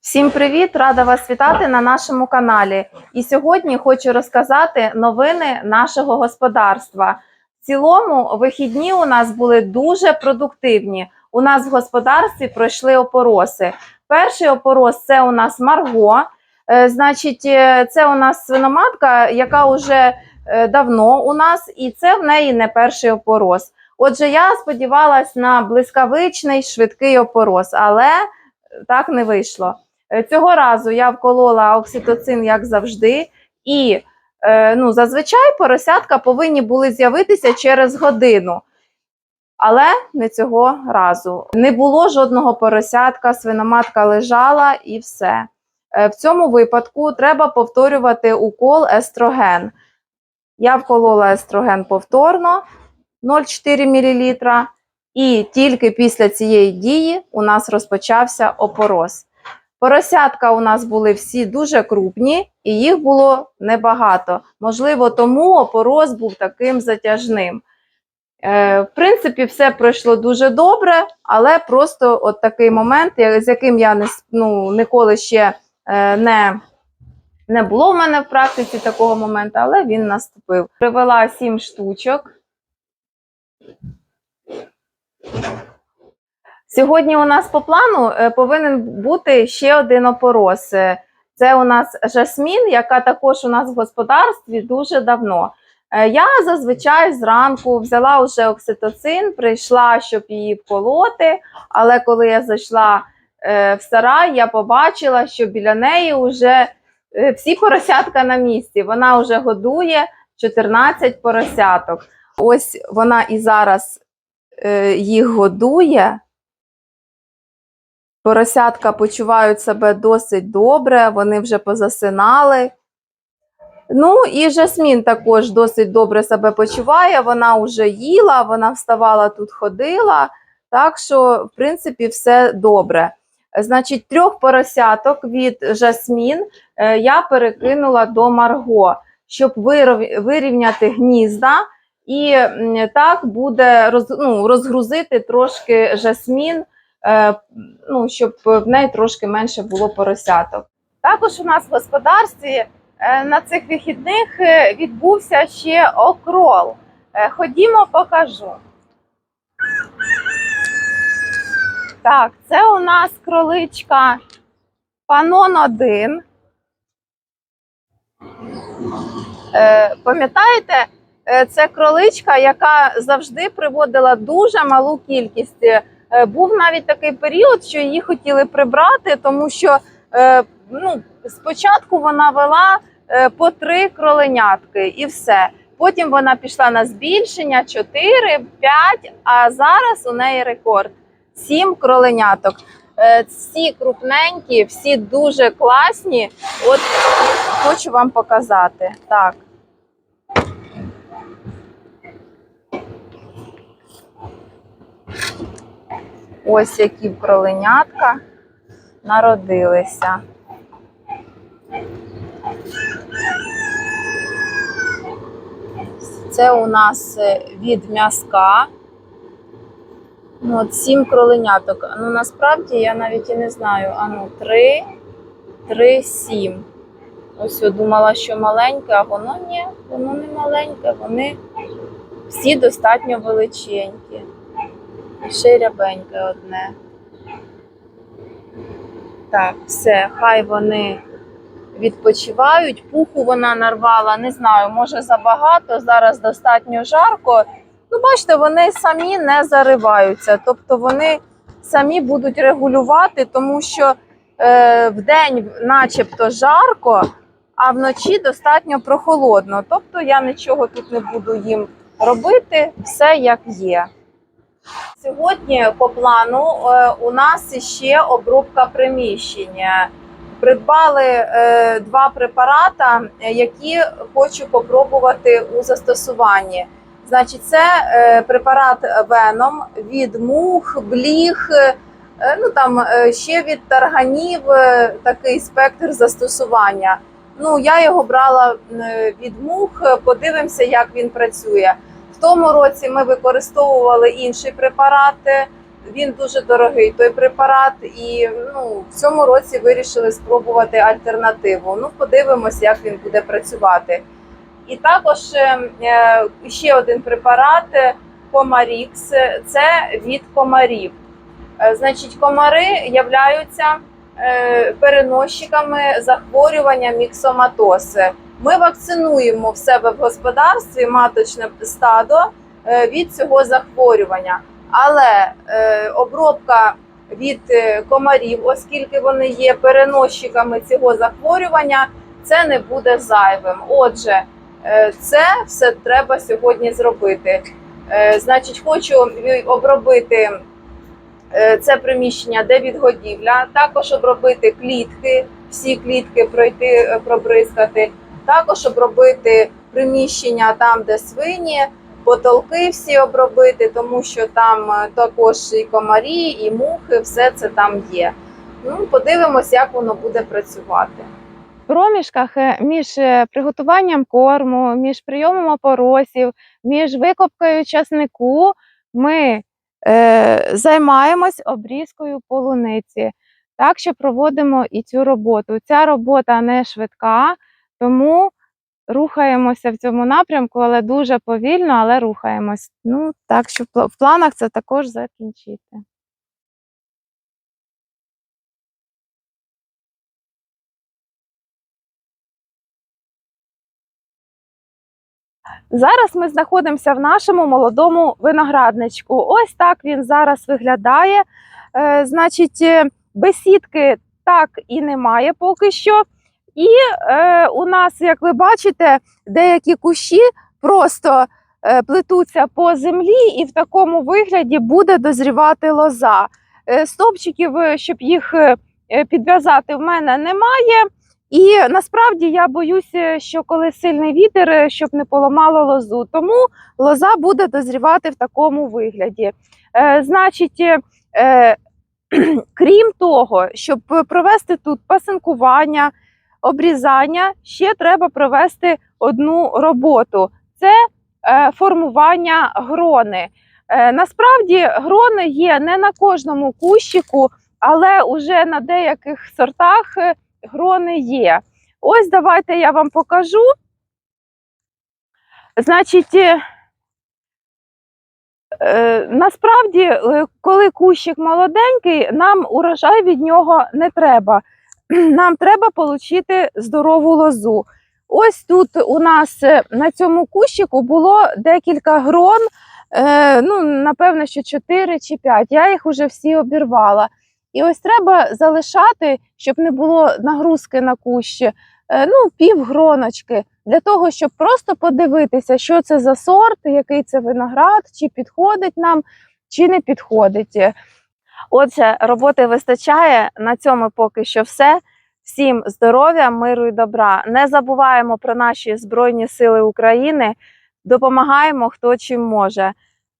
Всім привіт! Рада вас вітати на нашому каналі. І сьогодні хочу розказати новини нашого господарства. В цілому вихідні у нас були дуже продуктивні. У нас в господарстві пройшли опороси. Перший опорос це у нас Марго. Е, Значить, е, це у нас свиноматка, яка вже е, давно у нас, і це в неї не перший опорос. Отже, я сподівалась на блискавичний швидкий опорос, але так не вийшло. Е, Цього разу я вколола окситоцин, як завжди, і е, ну, зазвичай поросятка повинні були з'явитися через годину. Але не цього разу. Не було жодного поросятка, свиноматка лежала і все. Е, В цьому випадку треба повторювати укол естроген. Я вколола естроген повторно 0,4 мл, і тільки після цієї дії у нас розпочався опороз. Поросятка у нас були всі дуже крупні, і їх було небагато. Можливо, тому опороз був таким затяжним. Е, в принципі, все пройшло дуже добре, але просто от такий момент, з яким я не, ну, ніколи ще е, не, не було в мене в практиці такого моменту, але він наступив. Привела сім штучок. Сьогодні у нас по плану е, повинен бути ще один опорос. Е, Це у нас жасмін, яка також у нас в господарстві дуже давно. Е, Я зазвичай зранку взяла вже окситоцин, прийшла, щоб її вколоти. Але коли я зайшла в сарай, я побачила, що біля неї вже всі поросятка на місці. Вона вже годує 14 поросяток. Ось вона і зараз їх годує. Поросятка почувають себе досить добре, вони вже позасинали. Ну і Жасмін також досить добре себе почуває. Вона вже їла, вона вставала тут, ходила. Так що, в принципі, все добре. Значить, трьох поросяток від Жасмін е, я перекинула до Марго, щоб вирівняти гнізда. І так буде ну, розгрузити трошки Жасмін, ну, щоб в неї трошки менше було поросяток. Також у нас в господарстві е, на цих вихідних е, відбувся ще окрол. Е, Ходімо, покажу. Так, це у нас кроличка Панон 1. Е, Пам'ятаєте, е, це кроличка, яка завжди приводила дуже малу кількість. Е, Був навіть такий період, що її хотіли прибрати, тому що е, ну, спочатку вона вела е, по три кроленятки і все. Потім вона пішла на збільшення 4, 5, а зараз у неї рекорд 7 кроленяток. Всі крупненькі, всі дуже класні. От хочу вам показати. Так. Ось які кроленятка народилися. Це у нас е, від м'язка. Ну, от сім кроленяток. Ну, насправді я навіть і не знаю. А ну, три, три, сім. Ось я думала, що маленьке, а воно ні, воно не маленьке, вони всі достатньо величенькі. Ще рябеньке одне. Так, все, хай вони відпочивають. Пуху вона нарвала, не знаю, може забагато, зараз достатньо жарко. Ну, бачите, вони самі не зариваються. Тобто вони самі будуть регулювати, тому що е, вдень начебто жарко, а вночі достатньо прохолодно. Тобто я нічого тут не буду їм робити, все як є. Сьогодні по плану е, у нас ще обробка приміщення. Придбали е, два препарата, е, які хочу попробувати у застосуванні. Значить, це препарат Venom від мух, бліг, е, ну там ще від тарганів такий спектр застосування. Ну, я його брала від мух, подивимося, як він працює. В тому році ми використовували інші препарати він дуже дорогий той препарат, і ну, в цьому році вирішили спробувати альтернативу. Ну, подивимось, як він буде працювати. І також е, е, ще один препарат е, Комарікс це від комарів. Е, Значить, комари являються е, переносчиками захворювання міксоматози. Ми вакцинуємо в себе в господарстві маточне стадо е, від цього захворювання, але е, обробка від е, комарів, оскільки вони є переносчиками цього захворювання, це не буде зайвим. Отже, це все треба сьогодні зробити. Значить, хочу обробити це приміщення, де відгодівля, також обробити клітки, всі клітки пройти, пробризкати, також обробити приміщення там, де свині, потолки всі обробити, тому що там е, також і комарі, і мухи, все це там є. Ну, подивимось, як воно буде працювати. В проміжках е, між е, приготуванням корму, між прийомом опоросів, між викопкою часнику ми е, займаємось обрізкою полуниці. Так що проводимо і цю роботу. Ця робота не швидка, тому рухаємося в цьому напрямку, але дуже повільно, але рухаємось. Ну, так що в планах це також закінчити. Зараз ми знаходимося в нашому молодому виноградничку. Ось так він зараз виглядає. Е, значить, е, бесідки так і немає поки що. І е, у нас, як ви бачите, деякі кущі просто е, плетуться по землі, і в такому вигляді буде дозрівати лоза. Е, стовпчиків, е, щоб їх е, е, підв'язати, в мене немає. І насправді я боюся, що коли сильний вітер, щоб не поламало лозу. Тому лоза буде дозрівати в такому вигляді. Е, значить, е, крім того, щоб провести тут пасинкування, обрізання, ще треба провести одну роботу: це е, формування грони. Е, насправді грони є не на кожному кущику, але уже на деяких сортах. е, грони є. Ось давайте я вам покажу. Значить, насправді, коли кущик молоденький, нам урожай від нього не треба. Нам треба отримати здорову лозу. Ось тут у нас е, на цьому кущику було декілька грон, е, ну, напевно, що 4 чи 5. Я їх уже всі обірвала. І ось треба залишати, щоб не було нагрузки на кущі, е, ну, пів гроночки, для того, щоб просто подивитися, що це за сорт, який це виноград, чи підходить нам, чи не підходить. Отже, роботи вистачає. На цьому поки що все. Всім здоров'я, миру і добра. Не забуваємо про наші Збройні Сили України. Допомагаємо хто чим може.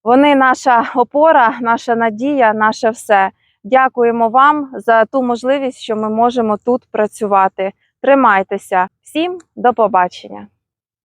Вони наша опора, наша надія, наше все. Дякуємо вам за ту можливість, що ми можемо тут працювати. Тримайтеся. Всім до побачення.